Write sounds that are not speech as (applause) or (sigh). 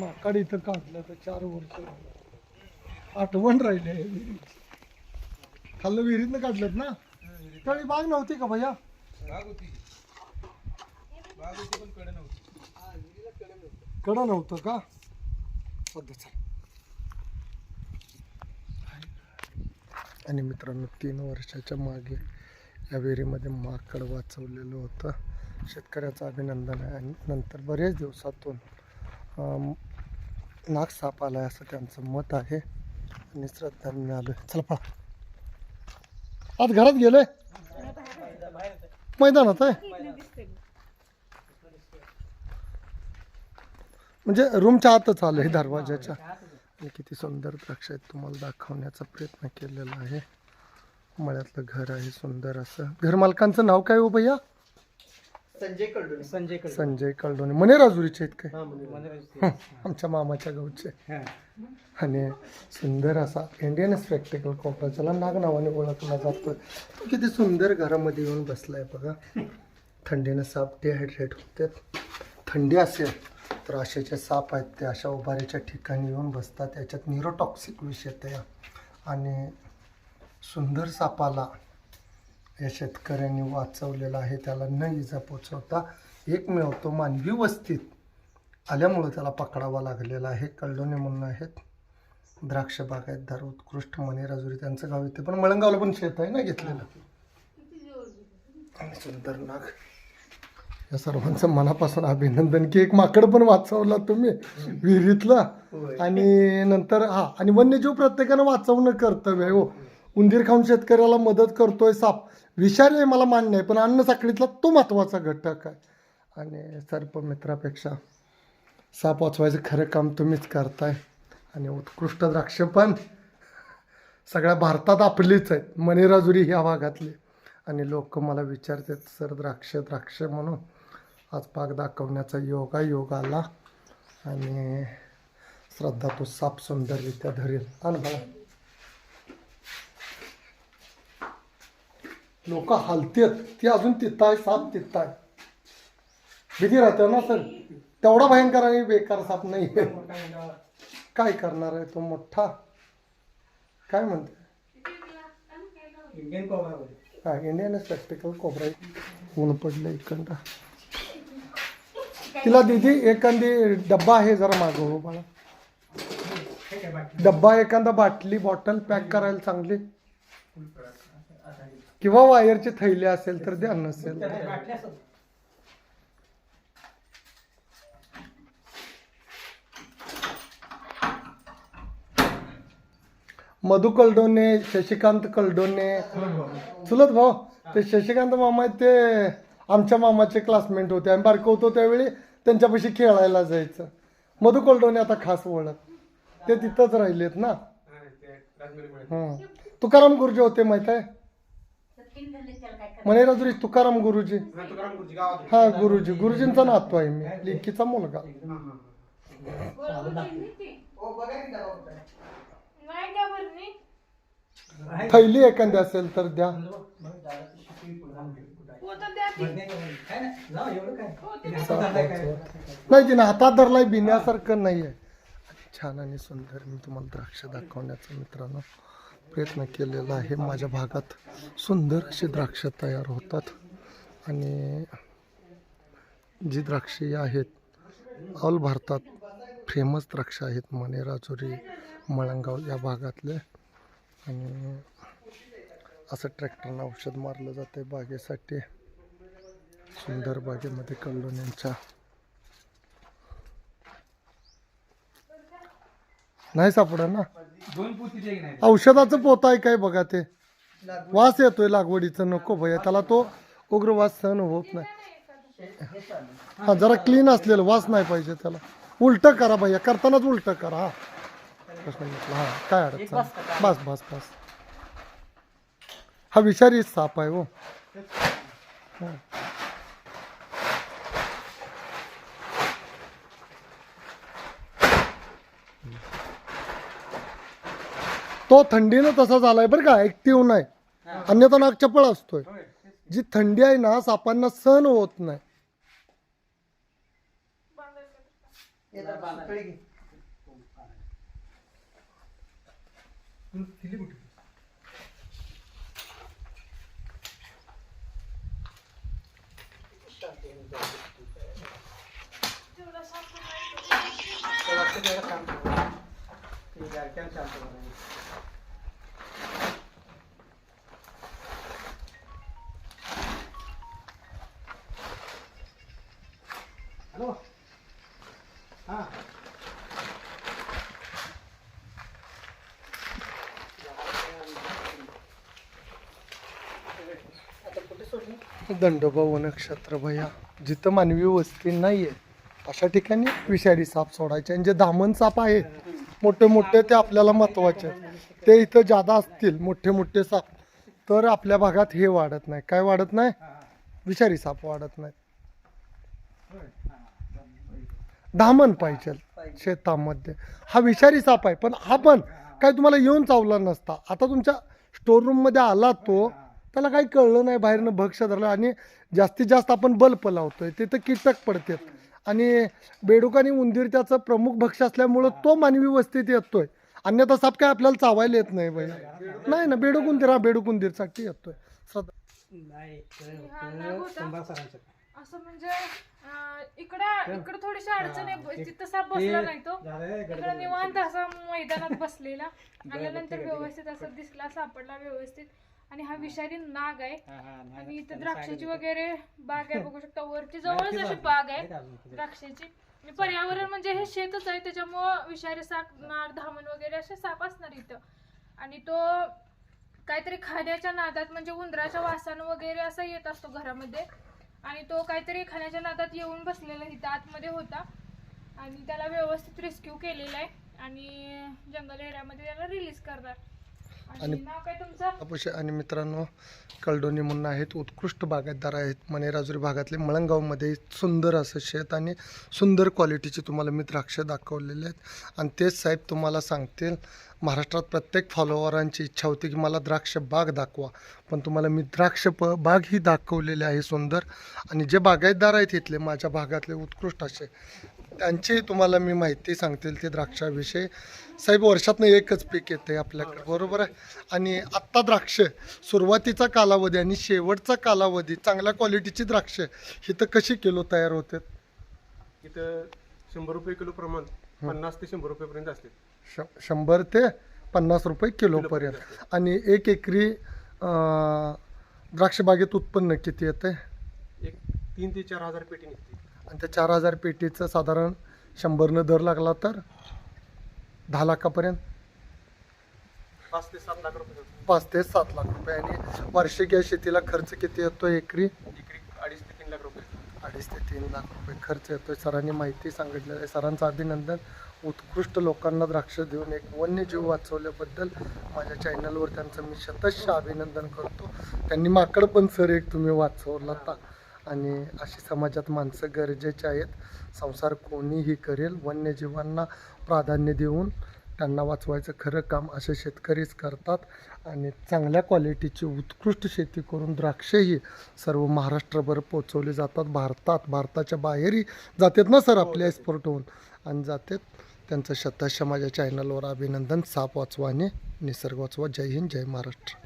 माकड इथं काढलं तर चार वर्ष. आठवण राहिले. खाल्लं विहिरीतनं काढलं ना? त्यावेळी बाग नव्हती का भैया? बाग होती. बाग होती पण कडे नव्हती. कडं नव्हतं का? पद्धत आणि मित्रांनो तीन वर्षाच्या मागे या विहिरीमध्ये माकड वाचवलेलं होतं. शेतकऱ्याचं अभिनंदन आहे. आणि नंतर बरेच दिवसातून नाक नाग साप आलाय असं त्यांचं मत आहे. आणि श्रद्धा आलो चला पळा. आज घरात गेले मैदानात आहे? म्हणजे रूमच्या आतच आलंय दरवाजाच्या. आणि किती सुंदर द्राक्ष आहेत तुम्हाला दाखवण्याचा प्रयत्न केलेला आहे. मळ्यातलं घर आहे सुंदर असं. घर मालकांचं नाव काय हो भैया? संजय कळडोले संजय संजय कळडोणे मने राजुरीचे आहेत काय? (laughs) आमच्या मामाच्या गावचे. आणि सुंदर असा इंडियन स्पेक्टिकल कोपरा ज्याला नाग नावाने ओळखला जातो. तो किती सुंदर घरामध्ये येऊन बसलाय बघा. थंडीनं साप डिहायड्रेट होते थंडी असेल. तर अशाचे साप आहेत ते अशा उभारीच्या ठिकाणी येऊन बसतात. याच्यात न्यूरोटॉक्सिक विष येते आणि सुंदर सापाला या शेतकऱ्यांनी वाचवलेला आहे. त्याला न इजा पोचवता एकमेव तो मानवी वस्तीत आल्यामुळं त्याला पकडावा लागलेला आहे. कळलोने म्हणून आहेत. द्राक्ष बागायतदार उत्कृष्ट मने राजुरी त्यांचं गाव येते पण मळंगावला पण शेत आहे ना घेतलेलं? आणि सुंदर नाग. या सर्वांचं मनापासून अभिनंदन की एक माकड पण वाचवला तुम्ही विहिरीतला. आणि नंतर हा आणि वन्यजीव प्रत्येकानं वाचवणं कर्तव्य आहे हो. उंदीर खाऊन शेतकऱ्याला मदत करतोय साप. विषारी आहे मला मान्य आहे पण अन्न साखळीतला तो महत्त्वाचा घटक आहे. आणि सर्पमित्रापेक्षा साप वाचवायचं खरं काम तुम्हीच करताय. आणि उत्कृष्ट द्राक्ष पण सगळ्या भारतात आपलीच आहेत. मणिराजुरी ह्या भागातली. आणि लोक मला विचारतात सर द्राक्ष द्राक्ष म्हणून आज बाग दाखवण्याचा योगा योग आला आणि श्रद्धा तो साप सुंदररित्या धरेल. आण बघा. लोक हलतेत. ती अजून तिथं आहे साप तिथं आहे. भीती राहते ना सर? तेवढा भयंकर आणि बेकार साप नाही काय करणार आहे तो मोठा? काय म्हणते? इंडियन कोबरा हा इंडियन स्पेक्टिकल कोबरा ऊन पडलं इकडं तिला दिदी एखादी डब्बा आहे जरा मागव हो डब्बा एखादा बाटली बॉटल पॅक करायला चांगली. किंवा वायरची थैली असेल तर द्या नसेल मधु कलडोने शशिकांत कलडोने. चुलत भाऊ ते शशिकांत मामा आहेत ते आमच्या मामाचे क्लासमेट होते. आम्ही बारकं होतो त्यावेळी त्यांच्यापाशी खेळायला जायचं. मधु कलडोने आता खास ओळख. ते तिथंच राहिलेत ना? हं. तुकाराम गुरुजी होते माहीत आहे? म्हणे राजुरी तुकाराम गुरुजी. हा गुरुजी. गुरुजींचा नातू आहे मी. लिखीचा मुलगा. थैली एखादी असेल तर द्या. नाही तिने हातात धरलाय बिन्यासारखं नाही आहे छान आणि सुंदर मी तुम्हाला द्राक्ष दाखवण्याचा मित्रांनो प्रयत्न केलेला आहे. माझ्या भागात सुंदर अशी द्राक्ष तयार होतात. आणि जी द्राक्षे आहेत ऑल भारतात फेमस द्राक्ष आहेत मने राजुरी मळंगाव या भागातले. आणि असं ट्रॅक्टरनं औषध मारलं जाते बागेसाठी. सुंदर बागेमध्ये कल्लोण्यांच्या नाही सापडा ना? औषधाचं पोत आहे काय बघा ते. वास येतोय लागवडीचं नको भैया त्याला तो उग्र वास सहन होत नाही. हा जरा क्लीन असलेलं वास नाही पाहिजे त्याला. उलट करा भैया करतानाच उलट करा हा. प्रश्न मिटला. हा काय अडचण? बस बस बस. हा विषारी साप आहे हो. तो थंडीनं तसा झालाय बरं का ऍक्टिव्ह नाही अन्यथा नाग चपळ असतोय. जी थंडी आहे ना सापांना सहन होत नाही येतात बांधायला. तू दिली कुठे ते वाटतं तेवढं काम करू. ते गारठ्यानं शांत करायचं. हॅलो हा आता कुठे सोडली दंडोबा नक्षत्र भया. जिथं मानवी वस्ती नाही आहे अशा ठिकाणी विषारी साप सोडायचे आणि जे दामन साप आहेत मोठे मोठे ते आपल्याला महत्त्वाचे आहेत. ते इथं जादा असतील मोठे मोठे साप तर आपल्या भागात हे वाढत नाही. काय वाढत नाही? विषारी साप वाढत नाही. धामण पाहिजे शेतामध्ये. हा विषारी साप आहे पण हा पण काय तुम्हाला येऊन चावला नसता. आता तुमच्या स्टोर रूममध्ये आला तो त्याला काही कळलं नाही बाहेरनं भक्ष धरलं आणि जास्तीत जास्त आपण बल्ब लावतोय तिथं कीटक पडतात. आणि बेडूक आणि उंदीर त्याचं प्रमुख भक्ष असल्यामुळं तो मानवी वस्तीत येतोय. अन्यथा साप काय आपल्याला चावायला येत नाही बाई. नाही ना बेडूक उंदीर हा बेडूक उंदीरसाठी येतोय. ते हा. असं म्हणजे अं, इकडं इकडं थोडीशी अडचण आहे. तिथं साप बसला नाही तो इकडं निवांत असा मैदानात बसलेला. आल्यानंतर व्यवस्थित असं दिसला सापडला व्यवस्थित. आणि हा विषारी नाग आहे. आणि इथं द्राक्षाची. वगैरे बाग आहे बघू शकता. वरती (laughs) जवळच अशी. बाग आहे. द्राक्षाची. आणि पर्यावरण म्हणजे हे शेतच आहे त्याच्यामुळं विषारी सापणार धामण वगैरे असे साप असणार इथं. आणि तो काहीतरी खाण्याच्या नादात म्हणजे उंदराच्या वासानं वगैरे असा येत असतो घरामध्ये. आणि तो काहीतरी खाण्याच्या नादात येऊन बसलेला इथं आतमध्ये होता. आणि त्याला व्यवस्थित रेस्क्यू केलेला आहे. आणि जंगल एरियामध्ये त्याला रिलीज करणार. आणि नाव काय तुमचं? अपुशे आणि मित्रांनो कळडोनी म्हणून आहेत उत्कृष्ट बागायतदार आहेत मनेराजुरी भागातले मळंगावमध्ये सुंदर असं शेत आणि सुंदर क्वालिटीचे तुम्हाला मी द्राक्ष दाखवलेले आहेत. आणि तेच साहेब तुम्हाला सांगतील महाराष्ट्रात प्रत्येक फॉलोवरांची इच्छा होती की मला द्राक्ष बाग दाखवा. पण तुम्हाला मी द्राक्ष प बाग ही दाखवलेली आहे सुंदर. आणि जे बागायतदार आहेत इथले माझ्या भागातले उत्कृष्ट असे त्यांची तुम्हाला मी माहिती सांगतील ते द्राक्षाविषयी. साहेब वर्षातनं एकच पीक येते आपल्याकडे. बरोबर आहे? आणि आत्ता द्राक्ष सुरुवातीचा कालावधी आणि शेवटचा कालावधी चांगल्या क्वालिटीची द्राक्ष इथं कशी किलो तयार होते? इथं शंभर रुपये किलो प्रमाण पन्नास ते शंभर रुपयेपर्यंत असते. श- शंभर ते पन्नास रुपये किलोपर्यंत आणि एक एकरी अं, द्राक्ष बागेत उत्पन्न किती येते एक तीन ते चार हजार पेटी निघते. आणि त्या चार हजार पेटीचं साधारण शंभरनं दर लागला तर दहा लाखापर्यंत पाच ते सात लाख रुपये. पाच ते सात लाख रुपये. आणि वार्षिक या शेतीला खर्च किती येतो एकरी? इकडे अडीच ते तीन लाख रुपये. अडीच ते तीन लाख रुपये खर्च येतोय. सरांनी माहिती सांगितलेलं आहे. सरांचं अभिनंदन. उत्कृष्ट लोकांना द्राक्ष देऊन एक वन्यजीव वाचवल्याबद्दल माझ्या चॅनलवर त्यांचं मी शतश अभिनंदन करतो. त्यांनी माकड पण सर एक तुम्ही वाचवला आणि अशी समाजात माणसं गरजेचे आहेत. संसार कोणीही करेल वन्यजीवांना प्राधान्य देऊन त्यांना वाचवायचं खरं काम असे शेतकरीच करतात. आणि चांगल्या क्वालिटीची उत्कृष्ट शेती करून द्राक्षही सर्व महाराष्ट्रभर पोचवली जातात. भारतात भारताच्या बाहेरही जातात ना सर आपल्या एक्सपोर्ट होऊन? आणि जातात. त्यांचं शताश माझ्या चॅनलवर अभिनंदन. साप वाचवा आणि निसर्ग वाचवा. जय हिंद जय महाराष्ट्र.